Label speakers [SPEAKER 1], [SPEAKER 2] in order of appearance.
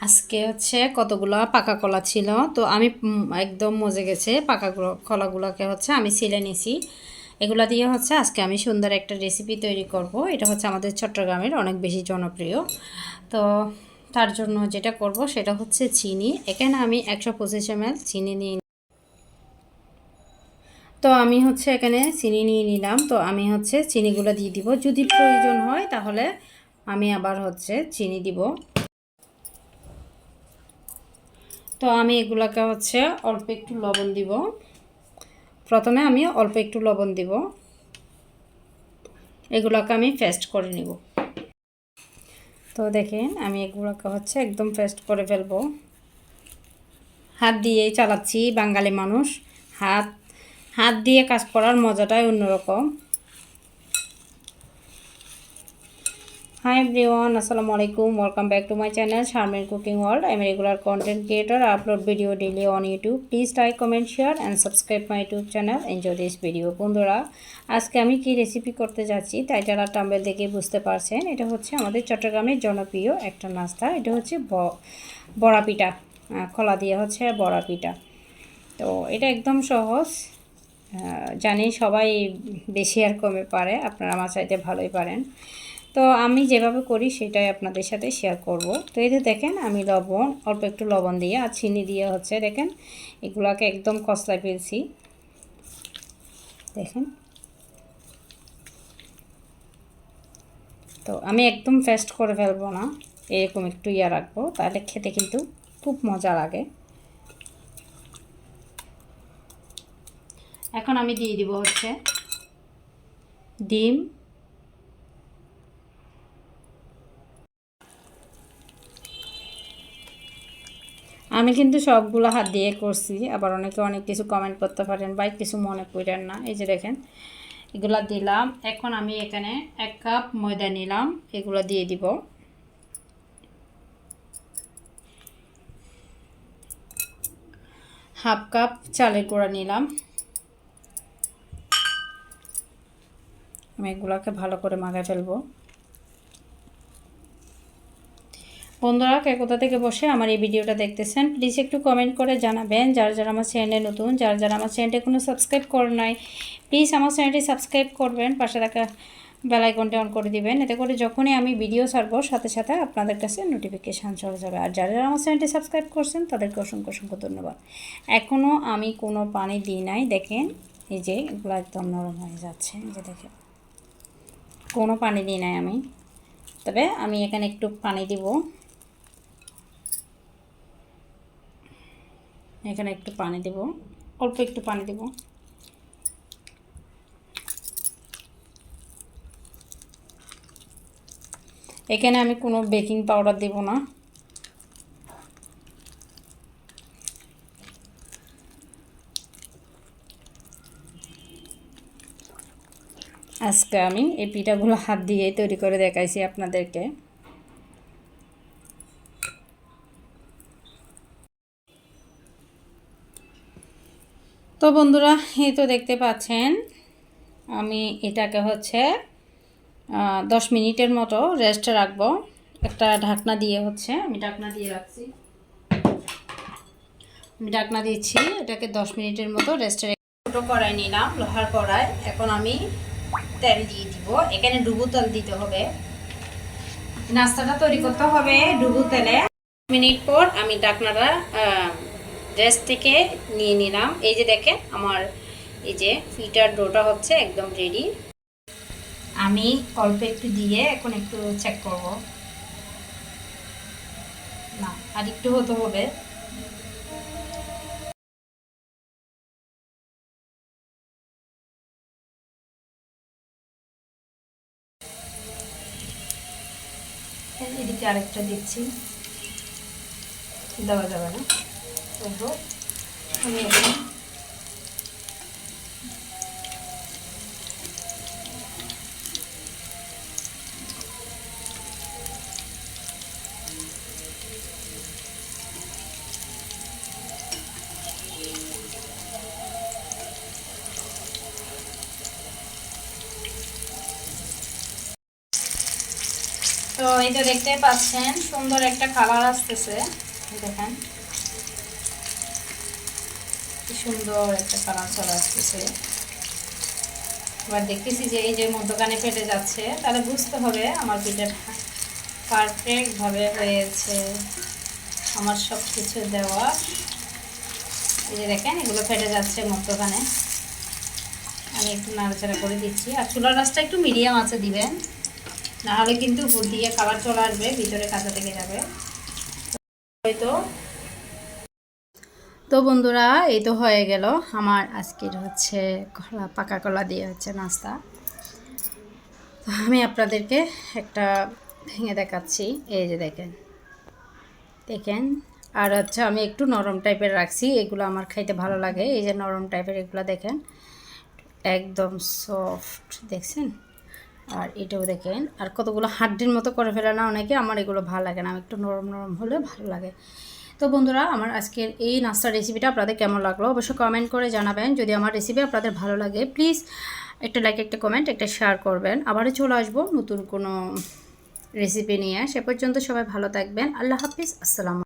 [SPEAKER 1] আজকে হচ্ছে কতগুলো পাকা কলা ছিল? তো আমি একদম মজে গেছে পাকা গুলো- কলাগুলোকে হচ্ছে আমি ছিলে নিছি। এগুলা দিয়ে হচ্ছে আজকে আমি সুন্দর একটা রেসিপি তৈরি করব। এটা হচ্ছে আমাদের চট্টগ্রামের অনেক বেশি জনপ্রিয়। তো তার জন্য যেটা করব সেটা হচ্ছে চিনি। এখানে আমি একশো পঁচিশ এম চিনি নিয়ে তো আমি হচ্ছে এখানে চিনি নিয়ে নিলাম। তো আমি হচ্ছে চিনিগুলো দিয়ে দিব। যদি প্রয়োজন হয় তাহলে আমি আবার হচ্ছে চিনি দিব। তো আমি এগুলোকে হচ্ছে অল্প একটু লবণ দিব। প্রথমে আমি অল্প একটু লবণ দিব। এগুলোকে আমি ফেস্ট করে নিব। তো দেখেন, আমি এগুলোকে হচ্ছে একদম ফেস্ট করে ফেলব। হাত দিয়েই চালাচ্ছি বাঙালি মানুষ। হাত হাত দিয়ে কাজ করার মজাটাই অন্যরকম। হাই এভরিওয়ান আসসালামু আলাইকুম। Welcome back to my channel Sharmin cooking world I am regular content creator upload video daily on YouTube please like comment share and subscribe my YouTube channel enjoy this video বন্ধুরা, আজকে আমি কি recipe করতে যাচ্ছি, তাই যারা tumble দেখে বুঝতে পারছেন, এটা হচ্ছে আমাদের চট্টগ্রামের জনপ্রিয় একটা নাস্তা। এটা হচ্ছে বড়া পিঠা। খোলা দিয়ে হচ্ছে বড়া পিঠা। তো এটা একদম সহজ। জানি সবাই বেশি আর কমে পারে, আপনারা আমার চাইতে ভালোই পারেন। তো আমি যেভাবে করি সেটাই আপনাদের সাথে শেয়ার করব। তো এই যে দেখেন, আমি লবণ, অল্প একটু লবণ দিয়ে আর চিনি দিয়ে হচ্ছে দেখেন, এগুলাকে একদম কষলায় ফেলছি। দেখেন। তো আমি একদম ফেস্ট করে ফেলব না, এরকম একটু ইয়া রাখব, তাহলে খেতে কিন্তু খুব মজা লাগে। এখন আমি দিয়ে দিব হচ্ছে ডিম আমি কিন্তু সবগুলো হাত দিয়ে করছি, আবার অনেকে অনেক কিছু কমেন্ট করতে পারেন বা কিছু মনে করেন না। এই যে দেখেন, এগুলা দিলাম। এখন আমি এখানে এক কাপ ময়দা নিলাম, এগুলো দিয়ে দিব। হাফ কাপ চালের গুঁড়া নিলাম। আমি এগুলোকে ভালো করে মাখায় ফেলব। বন্ধুরা, কে কোথা থেকে বসে আমার এই ভিডিওটা দেখতেছেন প্লিজ একটু কমেন্ট করে জানাবেন। যারা যারা আমার চ্যানেলে নতুন, যারা যারা আমার চ্যানেলটি কোনো সাবস্ক্রাইব করে নাই প্লিজ আমার চ্যানেলটি সাবস্ক্রাইব করবেন, পাশে থাকা বেলাইকনটি অন করে দিবেন। এতে করে যখনই আমি ভিডিও ছাড়বো, সাথে সাথে আপনাদের কাছে নোটিফিকেশান চলে যাবে। আর যারা আমার চ্যানেলটি সাবস্ক্রাইব করছেন, তাদেরকে অসংখ্য অসংখ্য ধন্যবাদ। এখনও আমি কোনো পানি দিই নাই, দেখেন, এই যে এগুলো একদম নরম হয়ে যাচ্ছে যে দেখেন। কোনো পানি দিই নাই আমি। তবে আমি এখানে একটু পানি দিব। এখানে একটু পানি দেব, অল্প একটু পানি দেব। এখানে আমি কোনো বেকিং পাউডার দেব না। আজকে আমি এই পিঠাগুলো হাত দিয়ে তৈরি করে দেখাইছি আপনাদেরকে। তো বন্ধুরা, এই তো দেখতে পাচ্ছেন, আমি এটাকে হচ্ছে দশ মিনিটের মতো রেস্টে রাখব। একটা ঢাকনা দিয়ে হচ্ছে, আমি ঢাকনা দিয়ে রাখছি। আমি ঢাকনা দিচ্ছি, এটাকে দশ মিনিটের মতো রেস্টে ছোটো কড়াই নিলাম, লোহার কড়াই। এখন আমি তেল দিয়ে দিব। এখানে ডুবু তেল দিতে হবে। নাস্তাটা তৈরি করতে হবে ডুবু তেলে। মিনিট পর আমি ঢাকনাটা রেস্ট থেকে নিয়ে নিলাম। এই যে দেখেন, আমার এই যে ফিটার ডোটা হচ্ছে একদম রেডি আমি অল্প একটু দিয়ে এখন একটু চেক করব। না আর একটু হতে হবে। এদিকে আরেকটা দিচ্ছি। দেওয়া যাবে না। তবু আমি তো এই তো দেখতে পাচ্ছেন সুন্দর একটা কালার আসতেছে। দেখেন। কি সুন্দর একটা কালার চলে আসতেছে। এবার দেখতেছি যে এই যে মধ্যখানে ফেটে যাচ্ছে, তাহলে বুঝতে হবে আমার পিঠাটা পারফেক্টভাবে হয়েছে। আমার সব কিছু দেওয়া। এই যে দেখেন, এগুলো ফেটে যাচ্ছে মধ্যখানে। আমি একটু নাড়াচাড়া করে দিচ্ছি। আর চুলার রাসটা একটু মিডিয়াম আছে দিবেন। নাহলে কিন্তু উপর দিয়ে কালার চলে আসবে, ভিতরে কাঁচা থেকে যাবে। হয়তো তো বন্ধুরা, এই তো হয়ে গেল আমার আজকের হচ্ছে কলা, পাকা কলা দিয়ে হচ্ছে নাস্তা। তো আমি আপনাদেরকে একটা ভেঙে দেখাচ্ছি। এই যে দেখেন দেখেন, আর হচ্ছে আমি একটু নরম টাইপের রাখছি, এগুলো আমার খাইতে ভালো লাগে। এই যে নরম টাইপের এগুলো দেখেন, একদম সফট দেখছেন? আর এটাও দেখেন, আর কতগুলো হাড্ডির মতো করে ফেলে না, অনেকে আমার এগুলো ভালো লাগে না। আমি একটু নরম নরম হলে ভালো লাগে। তো বন্ধুরা, আমার আজকের এই নাস্তার রেসিপিটা আপনাদের কেমন লাগল অবশ্যই কমেন্ট করে জানাবেন। যদি আমার রেসিপি আপনাদের ভালো লাগে প্লিজ একটা লাইক একটা কমেন্ট একটা শেয়ার করবেন। আবারও চলে আসব নতুন কোনো রেসিপি নিয়ে। সে পর্যন্ত সবাই ভালো থাকবেন। আল্লাহ হাফিজ। আসসালাম